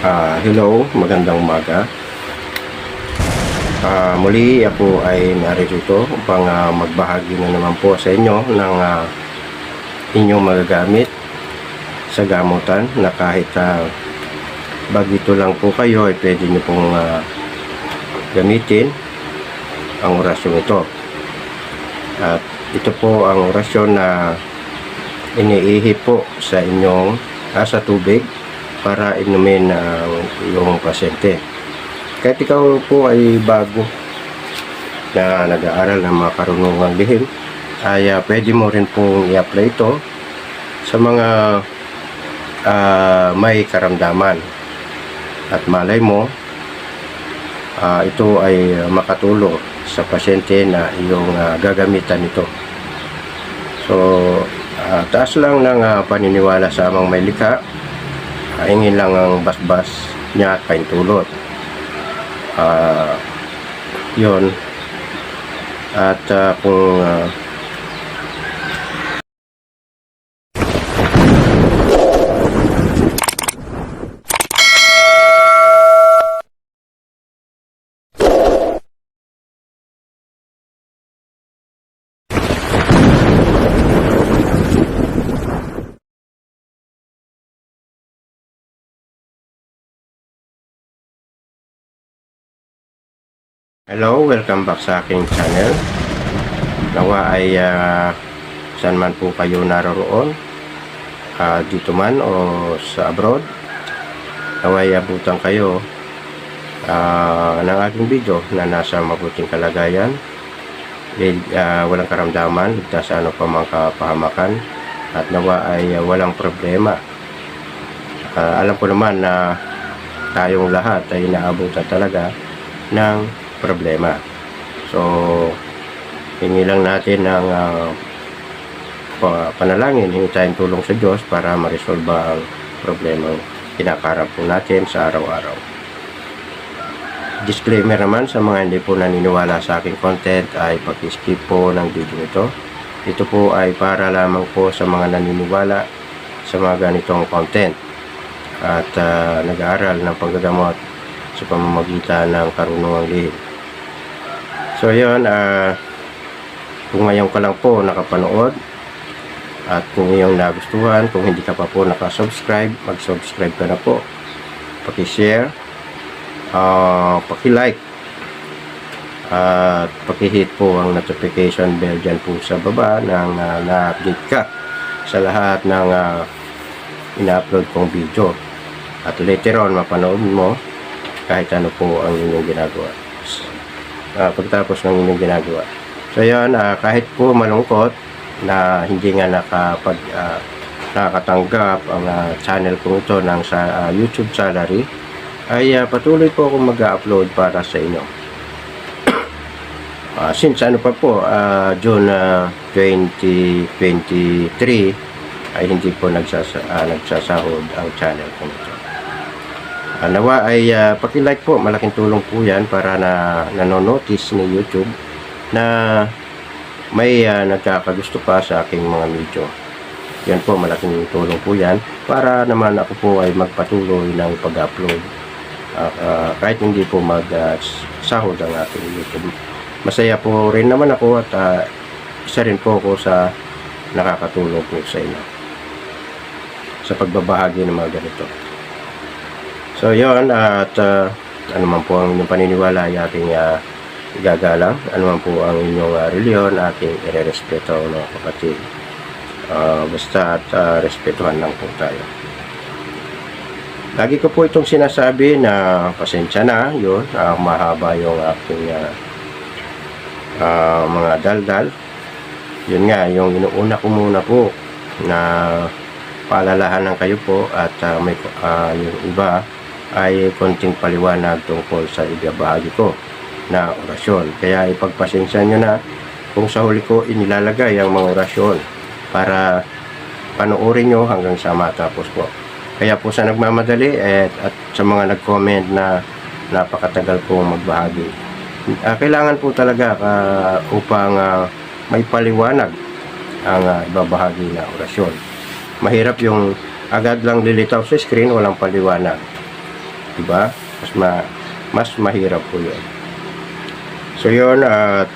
Ah, hello, magandang umaga. Ah, muli ako ay narito upang ah, magbahagi na naman po sa inyo ng ah, inyong magagamit sa gamutan na kahit uh, bagito lang po kayo ay pwede nyo pong ah, gamitin ang orasyon ito. At ito po ang orasyon na iniihi po sa inyong ah, sa tubig para inumin ng iyong pasyente. Kahit ikaw po ay bago na nag-aaral ng mga karunungang lihim, ay ah, pwede mo rin pong i-apply ito sa mga ah, may karamdaman. At malay mo, ah, ito ay makatulong sa pasyente na iyong ah, gagamitan ito. So, ah, taas lang ng ah, paniniwala sa amang may likha. Hingin lang ang basbas niya at paintulot. Ah, yun. At ah, kung ah, Hello, welcome back sa aking channel. Nawa ay ah, saan man po kayo naroroon, ah, dito man o sa abroad. Nawa ay abutan kayo ah, ng aking video na nasa mabuting kalagayan. Ah, walang karamdaman, ligtas ano pa mga kapahamakan at nawa ay ah, walang problema. Ah, alam ko naman na tayong lahat ay naabutan talaga ng problema. So, hingi lang natin ng ah, pa- panalangin, hingi tayong tulong sa Diyos para ma-resolve ang problema kinakarap po natin sa araw-araw. Disclaimer naman sa mga hindi po naniniwala sa aking content ay pag-skip po ng video nito. Ito po ay para lamang po sa mga naniniwala sa mga ganitong content at ah, nag-aaral ng paggagamot sa pamamagitan ng karunungang lihim. So yun, ah, kung ngayon ka lang po nakapanood at kung iyong nagustuhan, kung hindi ka pa po nakasubscribe, mag-subscribe ka na po. Paki-share, ah, paki-like, at paki-hit po ang notification bell dyan po sa baba nang ah, na-update ka sa lahat ng ah, ina-upload kong video. At later on, mapanood mo kahit ano po ang inyong ginagawa. Ah, pagtapos ng inyong ginagawa. So yan, ah, kahit po malungkot na hindi nga nakapag ah, nakakatanggap ang ah, channel ko ito ng sa ah, YouTube salary ay ah, patuloy po akong mag-upload para sa inyo. Ah, since ano pa po, ah, June ah, 2023 ay hindi po nagsasa, ah, nagsasahod ang channel ko ito. Ah, nawa ay ah, paki-like po, malaking tulong po 'yan para na nanonotice ni YouTube na may ah, nagkakagusto pa sa aking mga video. Yan po, malaking tulong po 'yan para naman ako po ay magpatuloy ng pag-upload Ah, ah, kahit hindi po mag-sahod ang aking YouTube. Masaya po rin naman ako at ah, isa rin po ako sa nakakatulong po sa inyo sa pagbabahagi ng mga ganito. So yon at uh, ano man po ang inyong paniniwala ay ating uh, igagalang. Ano man po ang inyong uh, reliyon, ating irerespeto mga kapatid. Ah, basta at uh, respetuhan lang po tayo. Lagi ko po itong sinasabi na pasensya na, yun, ah, mahaba yung aking ah, ah, mga daldal. Yun nga, yung inuuna ko muna po na paalalahanan kayo po at ah, may ah, yung iba ay konting paliwanag tungkol sa ibabahagi ko na orasyon. Kaya ipagpasensya nyo na kung sa huli ko inilalagay ang mga orasyon para panoorin nyo hanggang sa matapos po. Kaya po sa nagmamadali at, at sa mga nag-comment na napakatagal kong magbahagi. Ah, kailangan po talaga ah, upang ah, may paliwanag ang ah, ibabahagi na orasyon. Mahirap yung agad lang lilitaw sa screen, walang paliwanag. Diba? Mas, ma, mas mahirap po yun. So yun, at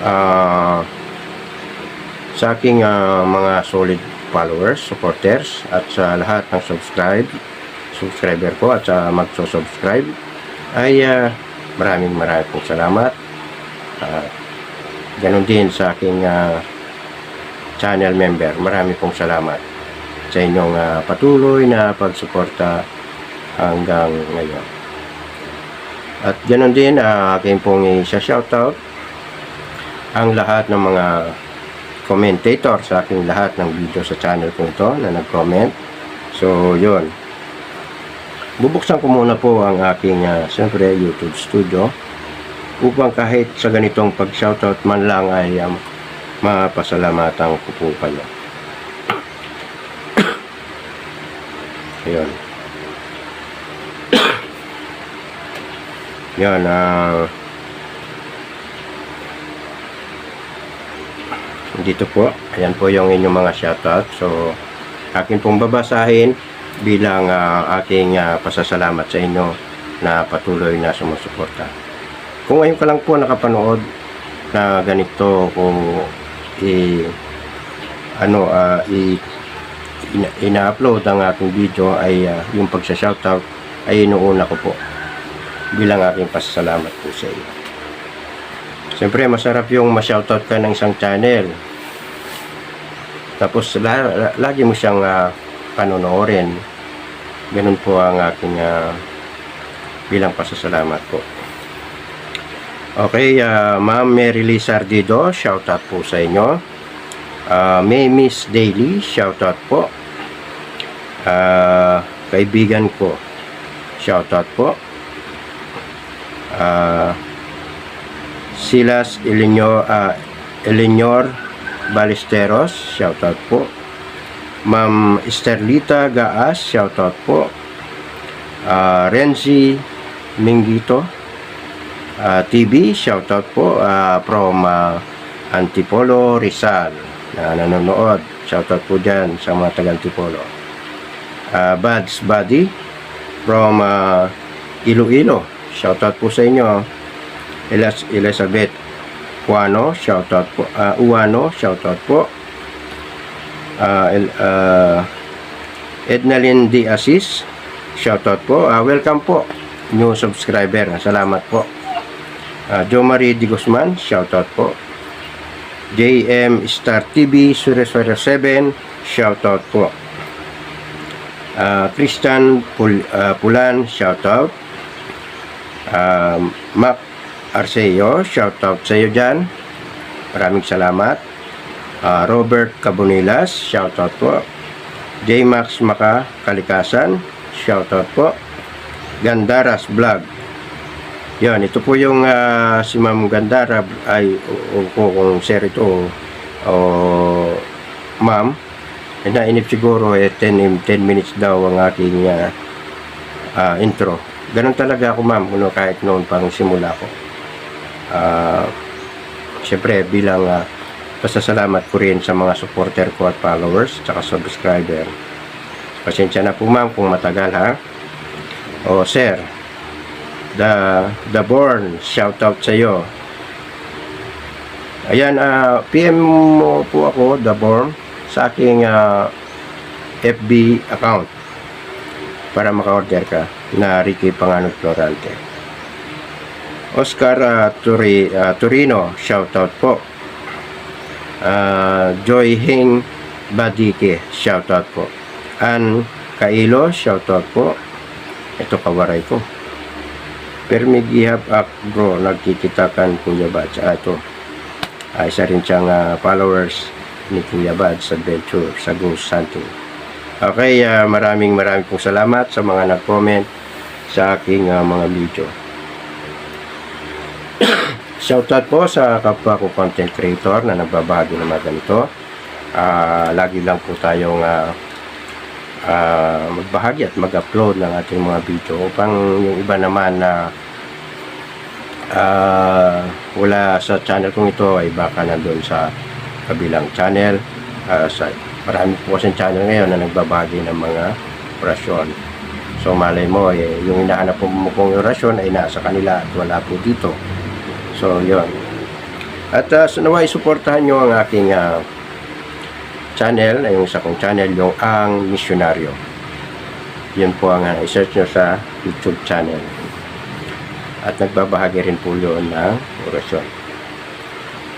ah sa aking ah, mga solid followers, supporters, at sa lahat ng subscribe, subscriber ko at sa magso-subscribe, ay ah, maraming maraming salamat. At ganon din sa aking ah, channel member, marami pong salamat sa inyong ah, patuloy na pagsuporta hanggang ngayon. At ganoon din, uh, aking pong i-shoutout ang lahat ng mga commentator sa aking lahat ng video sa channel ko ito na nag-comment. So, yun. Bubuksan ko muna po ang aking, uh, siyempre, YouTube studio upang kahit sa ganitong pag-shoutout man lang ay um, mapasalamatan ko po kayo. Ayun. Yan, ah... dito po, ayan po yung inyong mga shoutout. So, akin pong babasahin bilang ah, aking ah, pasasalamat sa inyo na patuloy na sumusuporta. Kung ngayon ka lang po nakapanood na ganito kung i ano ah, i ina- ina-upload ang aking video ay ah, yung pagsa-shoutout ay inuuna ko po bilang aking pasasalamat po sa iyo. Siyempre, masarap yung ma-shoutout ka ng isang channel. Tapos, la- la- lagi mo siyang uh, panonoodin. Ganun po ang aking ah, bilang pasasalamat po. Okay, ah, Ma'am Mary Lee Sardido, shoutout po sa inyo. Ah, May Miss Daily, shoutout po. Ah, kaibigan ko, shoutout po. Ah, Silas Elinor, ah, Elinor Ballesteros, shoutout po. Ma'am Esterlita Gaas, shoutout po. Ah, Renzi Mingito ah, TV, shoutout po ah, from ah, Antipolo, Rizal na nanonood. Shoutout po dyan sa mga taga Antipolo. Ah, Bads Buddy from ah, Iloilo. Shoutout po sa inyo. Elas Elizabeth Juano, shoutout po. Uh, Uano, shoutout po. Uh, El, uh, Ednalyn D. Assis, shoutout po. Uh, welcome po, new subscriber. Salamat po. Uh, Jo Marie Di Guzman, shoutout po. JM Star TV 007, shoutout po. Uh, Christian Pul, uh, Pulan, shoutout. Uh, Mac Arceo, shoutout sa iyo dyan. Maraming salamat. Ah, Robert Cabonilas, shoutout po. J-Max Maka Kalikasan, shoutout po. Gandaras Vlog. Yan, ito po yung ah, si Ma'am Gandara ay o, o, kung sir ito o, o ma'am. Eh, nainip siguro eh 10, 10 minutes daw ang aking ah, ah, intro. Ganun talaga ako ma'am, ano, kahit noon pang simula ko. Ah, Siyempre, bilang ah, pasasalamat ko rin sa mga supporter ko at followers, tsaka subscriber. Pasensya na po ma'am kung matagal ha. O sir, the, the born, shout out sa iyo. Ayan, ah, PM mo po ako, the born, sa aking ah, FB account para maka-order ka na Ricky Panganod Florante. Oscar uh, Turi, uh, Turino, shoutout po. Uh, Joy Hing Badike, shoutout po. Ann Kailo, shoutout po. Ito kawaray ko. Permigihap ak bro, nagkikitakan Kuya Bads. Ah, ito. Ah, isa rin siyang ah, followers ni Kuya Bads Adventure sa Ghost Hunting. Okay, ah, maraming maraming pong salamat sa mga nag-comment sa aking ah, mga video. Shoutout po sa kapwa ko content creator na nagbabahagi ng mga ganito. Ah, lagi lang po tayong ah, ah, magbahagi at mag-upload ng ating mga video upang yung iba naman na ah, wala sa channel kong ito ay baka nandun sa kabilang channel. Ah, sa, marami po kasing channel ngayon na nagbabahagi ng mga operasyon. So malay mo, eh, yung hinahanap mo pong orasyon ay nasa kanila at wala po dito. So yon. At uh, naway suportahan nyo ang aking ah, channel, ay yung isa kong channel, yung Ang Misyonaryo. Yun po ang uh, search nyo sa YouTube channel. At nagbabahagi rin po yun ng orasyon.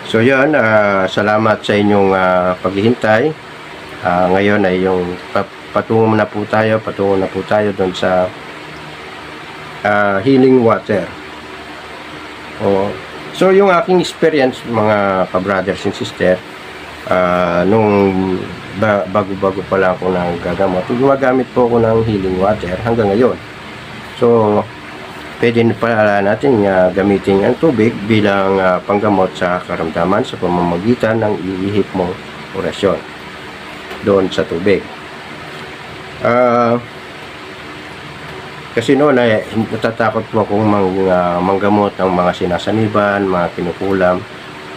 So yun, ah, salamat sa inyong ah, paghihintay. Ah, ngayon ay yung pa- patungo na po tayo, patungo na po tayo doon sa ah, healing water. O, so yung aking experience mga ka-brothers and sister, ah, nung ba- bago-bago pa lang ako ng gagamot, gumagamit po ako ng healing water hanggang ngayon. So, pwede pala natin ah, gamitin ang tubig bilang ah, panggamot sa karamdaman sa pamamagitan ng iihip mong orasyon doon sa tubig. Ah, kasi noon ay natatakot po akong mang, ah, manggamot ng mga sinasaniban, mga kinukulam.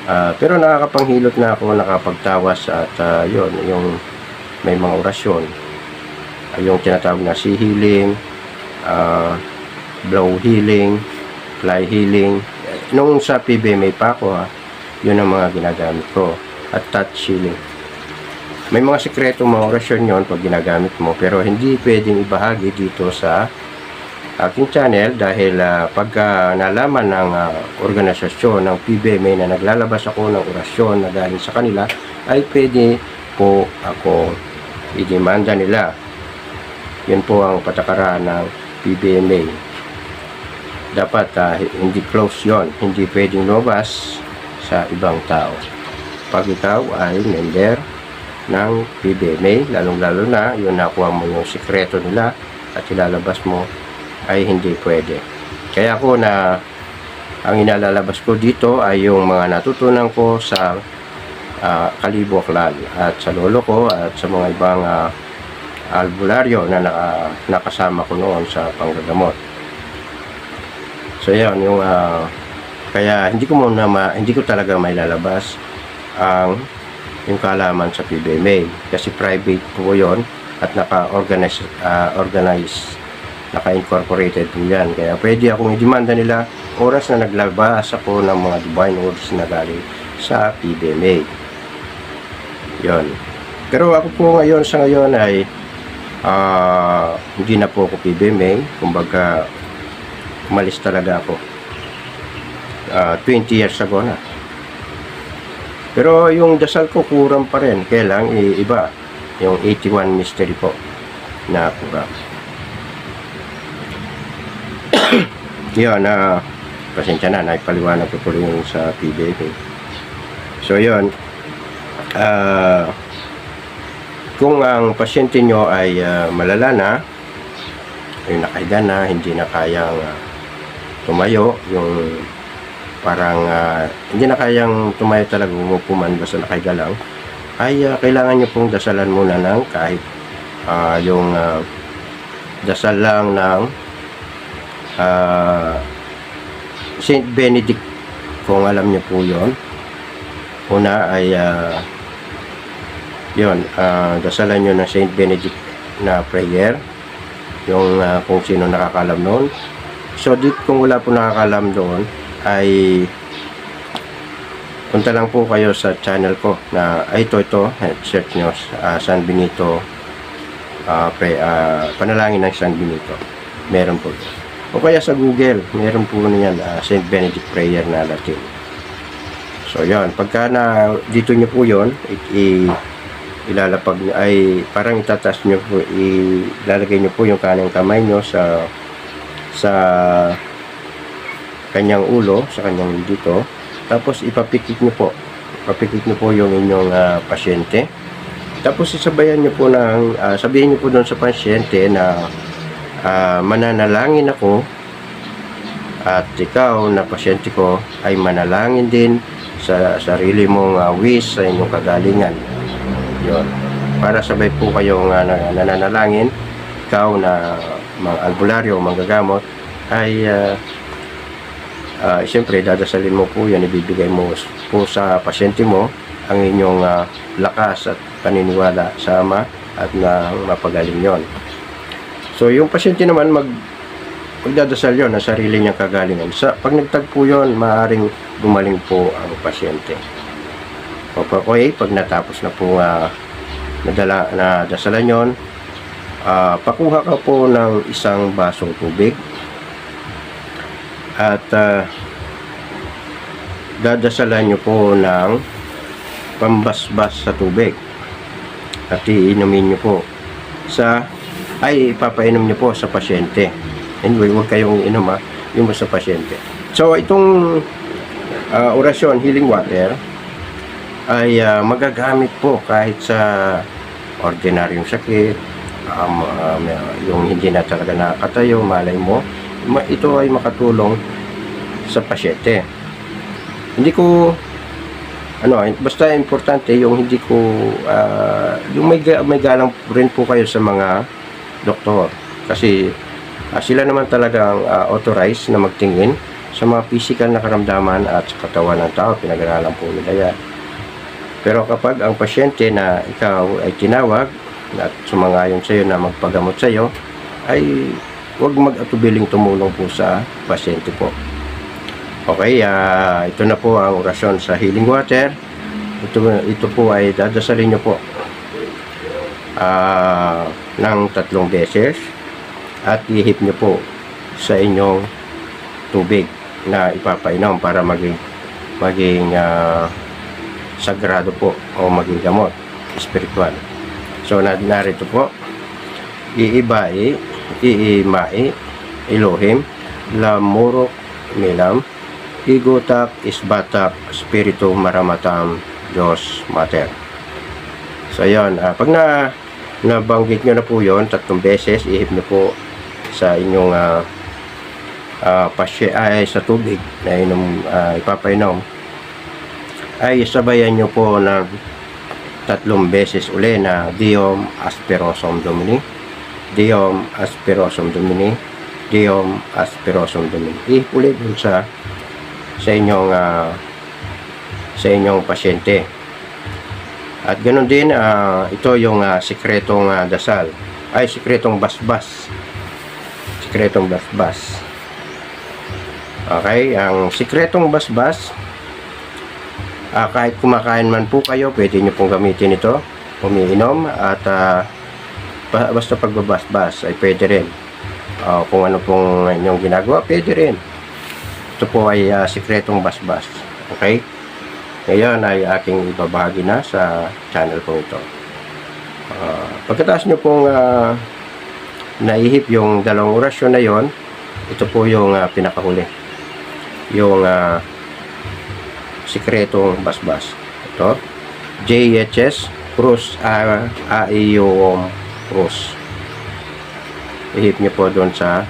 Ah, pero nakakapanghilot na ako, nakapagtawas at ah, yun, yung may mga orasyon. Ah, yung tinatawag na sea healing, ah, blow healing, fly healing. Nung sa PBMA pa ako, ha, yun ang mga ginagamit ko. At touch healing. May mga sikreto mga orasyon yon pag ginagamit mo, pero hindi pwedeng ibahagi dito sa aking channel dahil ah, pagka nalaman ng ah, organisasyon ng PBMA na naglalabas ako ng orasyon na galing sa kanila, ay pwede po ako idemanda nila. Yun po ang patakaran ng PBMA dapat ah, hindi close yon. Hindi pwedeng lumabas sa ibang tao. Pag ikaw ay member ng PBMA lalong lalo na yun nakuha mo yung sikreto nila at ilalabas mo ay hindi pwede. Kaya ako na ang inalalabas ko dito ay yung mga natutunan ko sa ah, Kalibo Clan at sa lolo ko at sa mga ibang ah, albularyo na naka- nakasama ko noon sa panggagamot So yan yung ah, kaya hindi ko muna ma, hindi ko talaga may lalabas ang yung kalaman sa PBMA kasi private po yon at naka-organize ah, organize naka-incorporated po yan. Kaya pwede akong i-demanda nila oras na naglabas ako ng mga divine words na galing sa PBMA yon pero ako po ngayon sa ngayon ay ah, hindi na po ako PBMA kumbaga umalis talaga ako. Ah, 20 years ago na. Pero yung dasal ko kurang pa rin. Kailang iba. Yung 81 mystery po na kurang. yun, na pasensya na, naipaliwanag ko tuloy yung sa PBA. So yun, ah kung ang pasyente nyo ay ah, malala na, ay nakahiga na, hindi na kayang ah, tumayo, yung parang ah, hindi na kayang tumayo talaga umupuman basta nakahiga lang, ay ah, kailangan nyo pong dasalan muna ng kahit ah, yung ah, dasal lang ng ah, Saint Benedict kung alam nyo po yon una ay ah, yun, ah, dasalan nyo ng Saint Benedict na prayer. Yung ah, kung sino nakakalam noon So, dito kung wala po nakakalam doon, ay punta lang po kayo sa channel ko na ay ito ito search nyo uh, San Benito ah, pre, ah, panalangin ng San Benito. Meron po o kaya sa Google meron po niyan uh, Saint Benedict prayer na Latin so yan pagka na dito nyo po yon i, ilalapag nyo ay parang itatas nyo po ilalagay nyo po yung kanang kamay nyo sa sa kanyang ulo, sa kanyang dito. Tapos ipapikit nyo po. Ipapikit nyo po yung inyong ah, pasyente. Tapos isabayan nyo po ng, ah, sabihin nyo po doon sa pasyente na ah, mananalangin ako at ikaw na pasyente ko ay manalangin din sa sarili mong ah, wish sa inyong kagalingan. Yun. Para sabay po kayong uh, nananalangin, ikaw na mga albularyo o manggagamot ay uh, uh, siyempre dadasalin mo po yan, ibibigay mo po sa pasyente mo ang inyong ah, lakas at paniniwala sa Ama at na mapagaling yon. So, yung pasyente naman mag magdadasal yon na sarili niyang kagalingan. Sa, pag nagtagpo yon, maaaring gumaling po ang pasyente. Okay, pag natapos na po uh, nadala, na dasalan yon, ah, pakuha ka po ng isang basong tubig. At ah, dadasalan nyo po ng pambasbas sa tubig. At iinumin nyo po sa ay ipapainom nyo po sa pasyente. Anyway huwag kayong inom ha yung sa pasyente. So itong ah, orasyon healing water ay ah, magagamit po kahit sa ordinaryong sakit um, um, yung hindi na talaga nakakatayo malay mo ito ay makatulong sa pasyente. Hindi ko ano, basta importante yung hindi ko ah, yung may, may galang rin po kayo sa mga doktor. Kasi ah, sila naman talagang ah, authorized na magtingin sa mga physical na karamdaman at sa katawan ng tao. Pinag-aralan po nila yan. Pero kapag ang pasyente na ikaw ay tinawag at sumangayon sa iyo na magpagamot sa iyo ay huwag mag-atubiling tumulong po sa pasyente po Okay, ah, ito na po ang orasyon sa healing water. Ito, ito po ay dadasalin nyo po ah, ng tatlong beses at ihip nyo po sa inyong tubig na ipapainom para maging maging ah, sagrado po o maging gamot spiritual. So na, narito po iibai, iimai, Elohim, lamurok, milam, Igutak, Isbatak, Spiritu Maramatam, Diyos Mater. So, yun. ah, pag na nabanggit nyo na po yon tatlong beses, ihip nyo po sa inyong ah, ah, pasye, ay sa tubig na inom, ah, ipapainom, ay sabayan nyo po ng tatlong beses uli na Diom Asperosum Domini, Diom Asperosum Domini, Diom Asperosum Domini. Ihip ulit dun sa sa inyong ah, sa inyong pasyente. At ganoon din ah, ito yung ah, sikretong ah, dasal. Ay sikretong basbas. Sikretong basbas. Okay, ang sikretong basbas ah, kahit kumakain man po kayo, pwede nyo pong gamitin ito, umiinom at ba- basta pagbabasbas ay pwede rin. Ah, kung ano pong inyong ginagawa, pwede rin. Ito po ay ah, sikretong basbas. Okay? Ngayon ay aking ibabahagi na sa channel ko ito. Ah, pagkatapos nyo pong ah, naihip yung dalawang orasyon na yon, ito po yung ah, pinakahuli. Yung ah, sikretong basbas. Ito. JHS Cruz A AIO Cruz. Ihip nyo po doon sa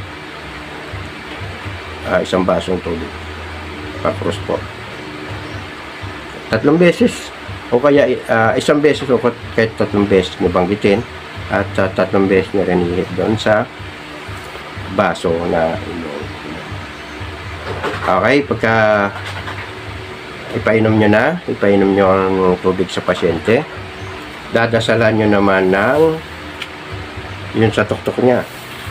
ah, isang basong tubig. Pa-cross po. Tatlong beses o kaya ah, isang beses o kahit tatlong beses nyo banggitin at ah, tatlong beses nyo rin ihip doon sa baso na inyong Okay, pagka ipainom nyo na, ipainom nyo ang tubig sa pasyente, dadasalan nyo naman ng yun sa tuktok niya.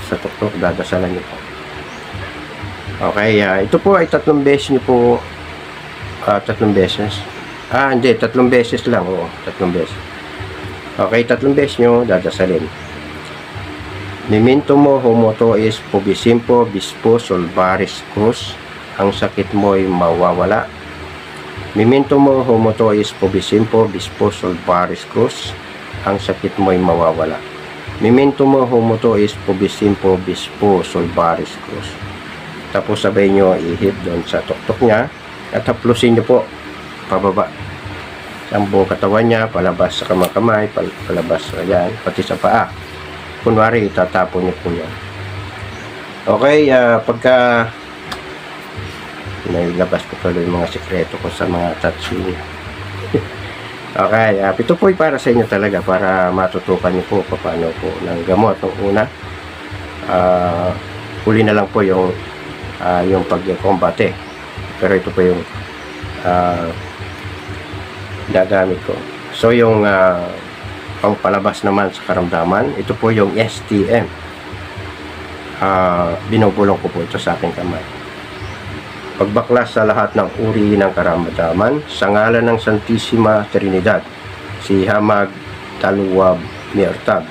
Sa tuktok, dadasalan nyo po. Okay, ah, ito po ay tatlong beses nyo po ah, tatlong beses. Ah, hindi, tatlong beses lang. Oo, tatlong beses. Okay, tatlong beses nyo dadasalin. Memento mo homoto is pobisimpo bispo solvaris cruz. Ang sakit mo'y mawawala. Memento mo homoto is pobisimpo bispo solvaris cruz. Ang sakit mo'y mawawala. Memento mo homoto is pobisimpo bispo solvaris cruz. Tapos sabay nyo ihip doon sa tuktok niya at haplusin nyo po pababa. Ang buong katawan niya, palabas sa pal- palabas sa yan, pati sa paa. Kunwari, itatapon niyo po yan. Okay, ah, pagka nailabas ko tuloy mga sekreto ko sa mga tattoo. okay, ah, ito po para sa inyo talaga para matutukan niyo po paano po ng gamot. Nung una, ah, huli na lang po yung ah, yung pag-combate. Pero ito po yung ah, gagamit ko. So yung ah, pangpalabas naman sa karamdaman, ito po yung STM. ah, binubulong ko po ito sa aking kamay. Pagbaklas sa lahat ng uri ng karamdaman sa ngalan ng Santissima Trinidad, si Hamag Taluwab Miertab.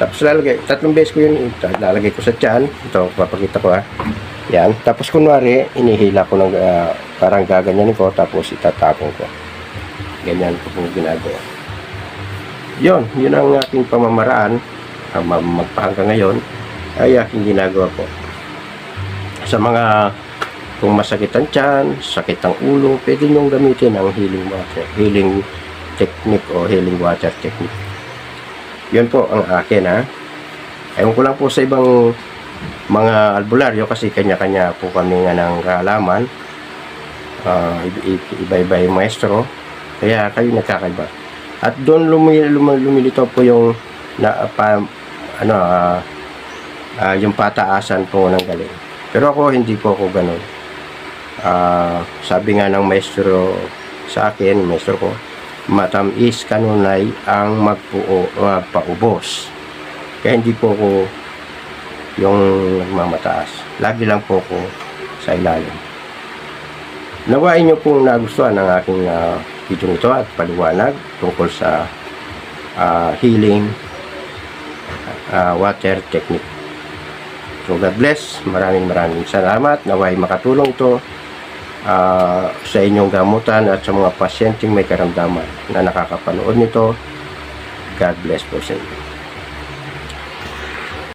Tapos lalagay, tatlong beses ko yun, lalagay ko sa tiyan. Ito, papakita ko ha. Yan. Tapos kunwari, inihila ko ng ah, parang gaganyanin ko, tapos itatapon ko. Ganyan ko po ginagawa. Yun, yun ang aking pamamaraan ah, ma- magpahanggang ngayon ay aking ginagawa po. Sa mga kung masakit ang tiyan, sakit ang ulo, pwede niyong gamitin ang healing water, healing technique o healing water technique. Yun po ang akin ha. Ewan ko lang po sa ibang mga albularyo kasi kanya-kanya po kami nga ng kaalaman. Ah, i- i- iba-iba yung maestro. Kaya kayo nagkakaiba. At doon lumi, lumi, lumilito po yung na, pa, ano, ah, ah, yung pataasan po ng galing. Pero ako hindi po ako ganun. Ah, sabi nga ng maestro sa akin, maestro ko, matamis kanunay ang magpuo, magpaubos. Kaya hindi po ako yung nagmamataas. Lagi lang po ako sa ilalim. Nawain niyo pong nagustuhan ng aking ah, video nito at paliwanag tungkol sa ah, healing ah, water technique. So God bless. Maraming maraming salamat. Naway makatulong ito ah, sa inyong gamutan at sa mga pasyenteng may karamdaman na nakakapanood nito. God bless po sa inyo.